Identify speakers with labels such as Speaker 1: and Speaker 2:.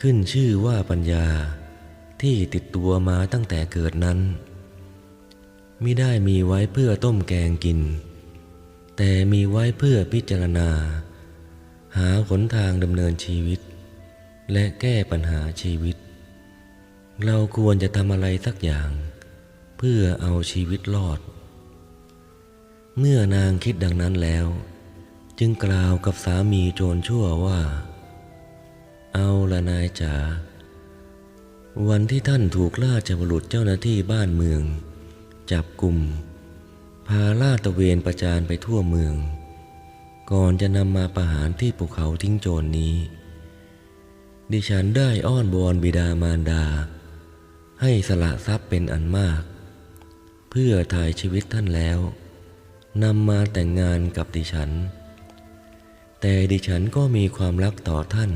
Speaker 1: ขึ้นชื่อว่าปัญญาที่ติดตัวมาตั้งแต่เกิดนั้นมิได้มีไว้เพื่อต้มแกงกิน แต่มีไว้เพื่อพิจารณา หาหนทางดำเนินชีวิต และแก้ปัญหาชีวิต เราควรจะทำอะไรสักอย่าง เพื่อเอาชีวิตรอด เมื่อนางคิดดังนั้นแล้ว จึงกล่าวกับสามีโจรชั่วว่า เอาละนายจ๋า วันที่ท่านถูกราชบุรุษเจ้าหน้าที่บ้านเมือง จับกลุ่ม พาล่าตะเวนประจานไปทั่วเมือง ก่อนจะนำมาประหารที่ภูเขาทิ้งโจรนนี้ ดิฉันได้อ้อนบอนบิดามารดา ให้สละทรัพย์เป็นอันมาก เพื่อถ่ายชีวิตท่านแล้วนำมาแต่งงานกับดิฉัน แต่ดิฉันก็มีความรักต่อท่าน